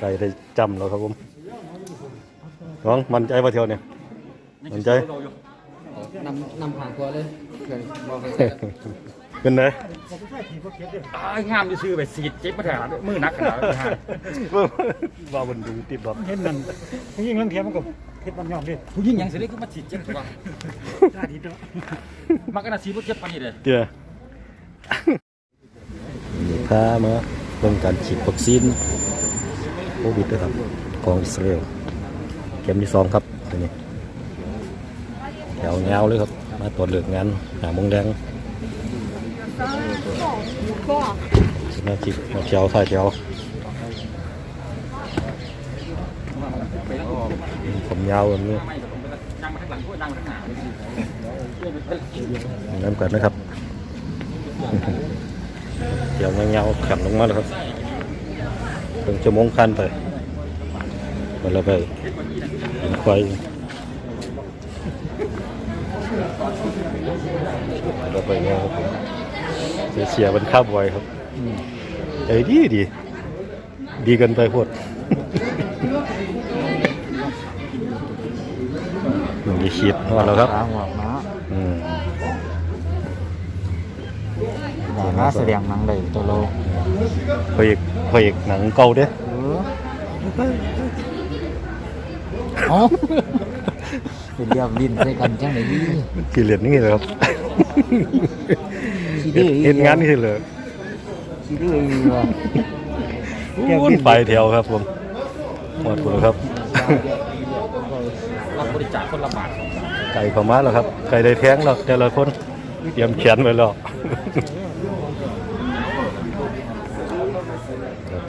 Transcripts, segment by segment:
ไก่ได้จำแล้วครับผมน้องมันใจว่าเที่ยวเนี่ยมันใจนำนำผ่านตัวเลยเคยบอกเคยเป็นไงอ้ายงามจะซื้อไปสีดเจ็บมาแถวมือนักขนาดนั้นว่ามันดูติดรถเห็นนั่นยิ่งเรื่องเทียมมันก็เฮ็ดมันยอมดิผู้หญิงยังสิได้ก็มาสีดเจ็บตัวกล้าดีเด้อมักกันนะสีบ่เจ็บปานนี้เลยเดี๋ยวพามาเบิ่งการฉีดวัคซีนโค วิดด้วครับของอิสราเอลเข็มที่สองครับนี้แถวยาวเลยครับ มาตรวจเลือกงานหาโมงแดงสมาชิกมาเชียวถ่ายเชียวผมยาวแบบนี้ไม่งไปดังมก็ดันนะครับเดี๋ยวเงาๆขันลงมาเลยครับ เป็นชั่วโมงคันไปไปแล้วไปหินควายเราไปเงาครับผมเสียเสียมันข้าบอยครับเอ้ดีดี ดีกันไปพดหนึ่งขีดว่าแล้วครับหัวม้าอืมอย่ามาแสดงนังได้ตัวโล พระเอกพระเอกหนังเก่าเด้เออเอ๋อเป็นเรียบลิ้นใส่กันจังไหนดีกี่เหรียญนี่เลยครับเฮ็ดื้ดอเฮ็ดงานนี่เลยขี้ดื้ออีกว่ะวุ่นไปแถวครับผมหมดคุณครับรับบริจาคคนละบาทไก่เข้ามาแล้วครับไก่ได้แท้งแล้วแต่ละคนเตรียมแขนไว้แล้วครับ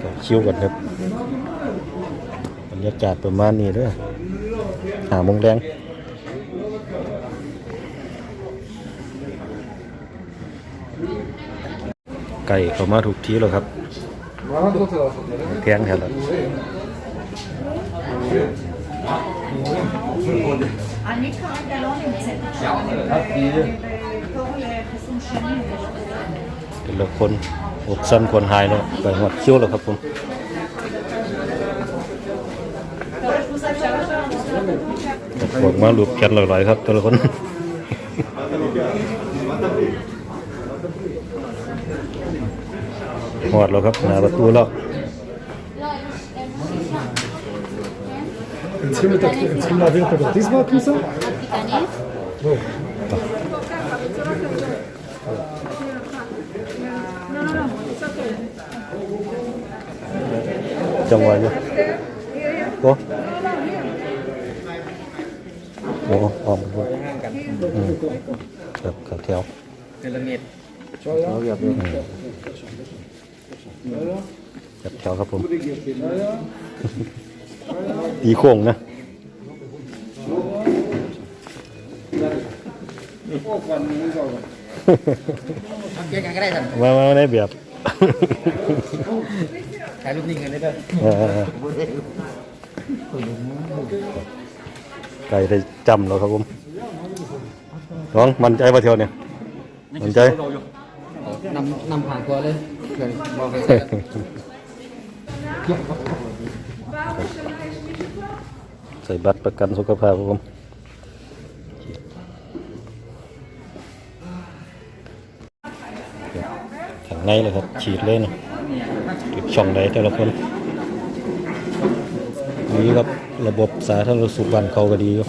ผมคิวก่อนครับบรรยากาศประมาณนี้เด้อหามงแดงไก่เข้ามาถูกทีแล้วครับแพงแท้ละอันนี้คือจะร้อนหนึ่งเสร็จแล้วครับดี ต่ละคนอกสั้นคนหายเนาะไปหมดคิ้วแล้วครับผม พวกมาลูบแขนลอยๆครับแต่ละคน หอดแล้วครับหน้าประตูแล้ว צריכים לתת- צריכים להעביר את הכרטיס בכניסה? בואו. จังหวะอยู่โอ้โอ้ออกมาด้วยอืมครับขับแถวเทเลเมตรเขาเรียบเลยขับแถวครับผม ตีโค้งนะทำเกี่ยกันก็ได้ท่าน มามาในแบบ ถ่ายรูปนิ่งกันได้ด้วยเออไก่ได้จำแล้วครับผมน้องมันใจว่าเที่ยวเนี่ยมันใจนำนำผ่านตัวเลยเคยบอกเคยใส่บัตรประกันสุขภาพครับผม ในเลยครับ ฉีดเลยนะเก็บช่องใดแต่ละคนนี่ครับระบบสาธารณสุขบ้านเขาก็ดีอยู่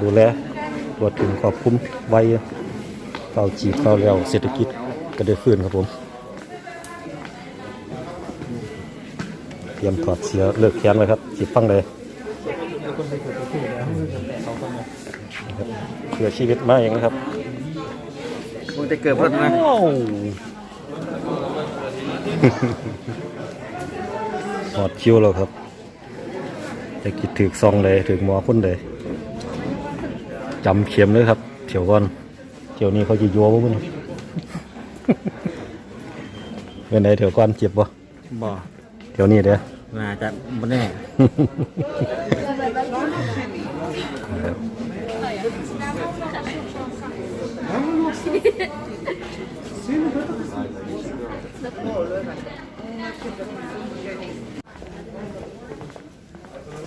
ดูแลตรวจถึงควบคุมไว้เฝ้าฉีดเฝ้าแล้วเศรษฐกิจก็ได้ฟื้นครับผมเตรียมถอดเสียเลิกแขนไว้ครับสิบฟังเลยเพื่อชีวิตมาเองนะครับ งจะเกิดเพิ่มไหมว้าวถอดคิ้วแล้วครับจะกิดถือซองเลยถือหมอพ่นเลยจำเข็มเลยครับเถียวก่อนเถียวนี้เขาจะยัวบ่มึงเป็นไงเถียวก่อนเจ็บบ่บ่เถียวนี้เด้อน่าจะบ่แน่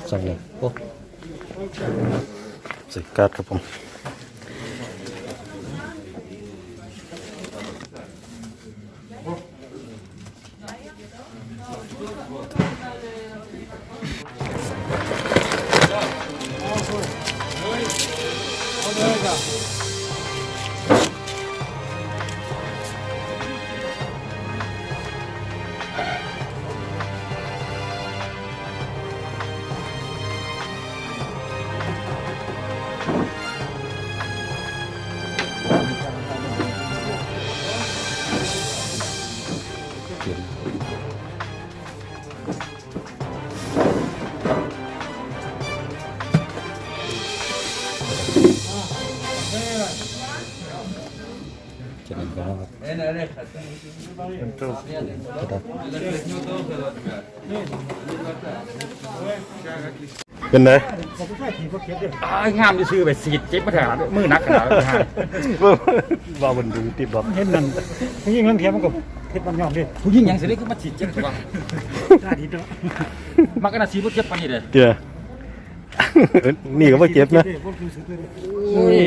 สั่งเลยโอ้สิการ์ดครับผมจะนั่น เป็นไงอ้ายงามจะซื้อไปสีดเจ็บมาแถวมือนักขนาดนั้นว่ามันดูติดแบบเห็นนั่นผู้หญิงนั่นเทียมมันก็เฮ็ดมันยอมดิผู้หญิงยังสิได้ขึ้นมาฉีดเจ็บถูกป่ะกล้าดีตัวมันก็น่าสีรถเจ็บปานนี้เลยเจ้านี่ก็ไม่เจ็บนะพวกคือสุดเลยโอ้ย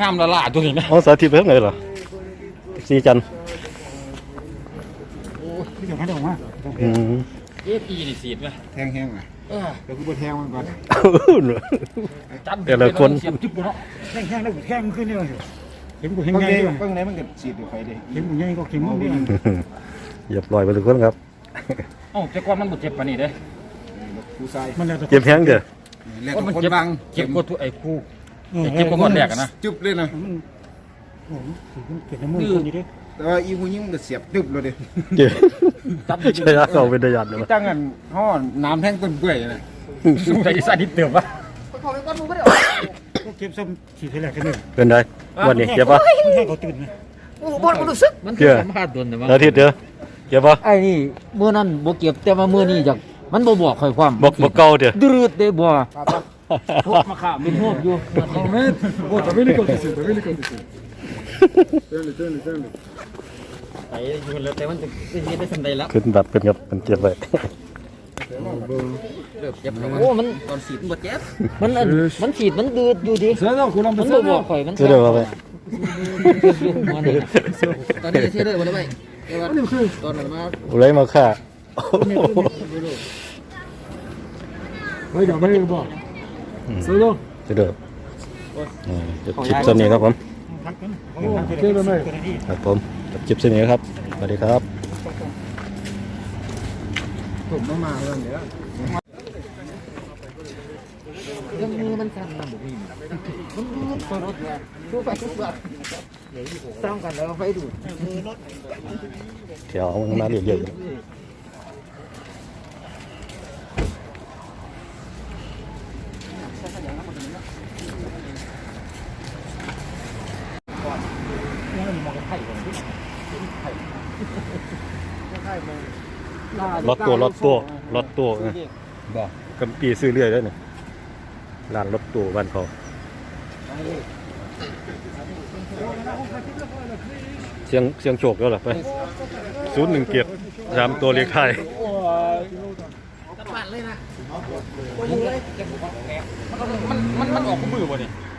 งามละล่าตัวนี้นะเอาสาธิตไปทางไหนเห รอสีจันทร์ที่จะให้ได้ออกมาอืมเอฟอีนี่สีดไหมแทงแห้งอะเดี๋ยวกูไปแทงมันก่อนจับแต่ละคนเสียบจิ๊บเนาะแทงแห้งแล้วกูแทงมันขึ้นนี่เลยเห็นกูเห็นบางไงทีด้วยบางไหนมันก็ฉีดอยู่ไฟดิเห็นกูไงก็เข็มมึงดิเหยียบลอยไปทุกคนครับเอ้าแต่ก่อนมันบ่เจ็บปานนี้เด้ผู้ชายมันแล้วแต่เจ็บแห้งเด้อแล้วว่าก็มันคนเจ็บบังเจ็บกว่าตัวไอ้คู่ไอ้เจ็บกว่าคนแรกอะนะจุบเลยนะมัน โอ้โหมันเก็บน้ำมือคนนี้ดิแต่ว่าอีผู้หญิงมันก็เสียบจุบเลยดิเจ็บจับใช่ยาเขาเป็นระยะเลยที่ตั้งกันห่อน้ำแท่งต้นเปื่อยนะสู้ใส่อีสานนิดเติมปะก็เก็บซ้ำฉีดให้แหลกกันเลยเป็นไงวันนี้เจ็บปะมันให้เขาตื่นนะมันเกี่คืยอสัมภาษณ์โดนแต่ว่าอาทิตย์เด้อเจ็บปะไอ้นี่เมื่อนั้นบ่เก็บแต่ว่าเมื่อนี้จักมันบ่บอกค่อยความบอกบอกเก่าเด้อดืดเด้บ่พวกมาข้ามเป็นโหดอยู่โอ้แต่ไม่ได้กดสิแต่ไม่ได้กดสิ ไอ้อยู่แล้วแต่มันจะสิได้สำได้แล้วขึ้นบัตรเป็นครับเป็นเจ็บไปโอ้มันตอนฉีดมันบ่เจ็บมันอันมันฉีดมันดืดอยู่ดิเสือต้องคุณลองไปมันเสืบ่อบอกข่อยมันเดี๋ยวไปตอนนี้เชื่อเลยบ่ได้ไปแต่ว่าตอนนั้นมาอะไรมาฆ่าเฮ้ยเดี๋ยวไม่ได้บอกเสือต้องเดี๋ยวอืมจบคลิปเส้นนี้ครับผม ทักกันเขาทักกันได้ไหมครับผมจบคลิปเส้นนี้ครับ สวัสดีครับผมไม่มาเลยเดี๋ยวยังมือมันสั่นมันบ่มีมันดืดตัวรถว่าดูไปทุกแบบซ้ำกันแล้วไฟดูดแถวมันมาเรื่อยๆ อยู่รถตัวรถตัวรถตัวนะบอกกำปีซื้อเรื่อยแล้วนี่ร้านรถตัวบ้านเขาเสียงเสียงโฉกแล้วเหรอไปศูนย์หนึ่งเกียรติสามตัวเลขไทยมันมันมันออกคู่มือบ่เนี่ย